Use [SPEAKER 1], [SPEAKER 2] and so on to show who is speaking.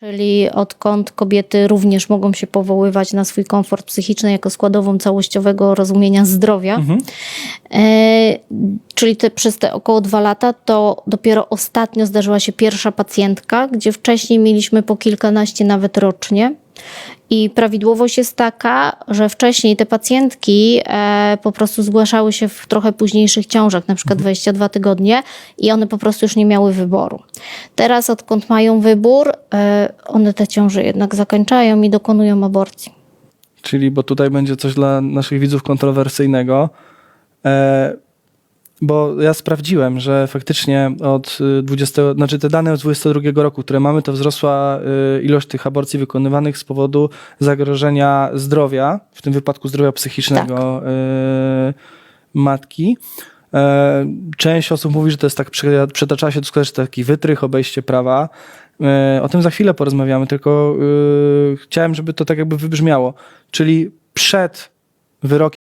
[SPEAKER 1] Czyli odkąd kobiety również mogą się powoływać na swój komfort psychiczny jako składową całościowego rozumienia zdrowia,
[SPEAKER 2] Mhm.
[SPEAKER 1] e, czyli te, przez te około dwa lata, to dopiero ostatnio zdarzyła się pierwsza pacjentka, gdzie wcześniej mieliśmy po kilkanaście nawet rocznie. I prawidłowość jest taka, że wcześniej te pacjentki e, po prostu zgłaszały się w trochę późniejszych ciążach, na przykład 22 tygodnie, i one po prostu już nie miały wyboru. Teraz, odkąd mają wybór, e, one te ciąże jednak zakończają i dokonują aborcji.
[SPEAKER 2] Czyli, bo tutaj będzie coś dla naszych widzów kontrowersyjnego. E, bo ja sprawdziłem, że faktycznie od y, 20, znaczy te dane z 22 roku, które mamy, to wzrosła y, ilość tych aborcji wykonywanych z powodu zagrożenia zdrowia, w tym wypadku zdrowia psychicznego y, matki. E, Część osób mówi, że to jest tak, prze- przytacza się to taki wytrych, obejście prawa. E, O tym za chwilę porozmawiamy, tylko y, chciałem, żeby to tak jakby wybrzmiało. Czyli przed wyrokiem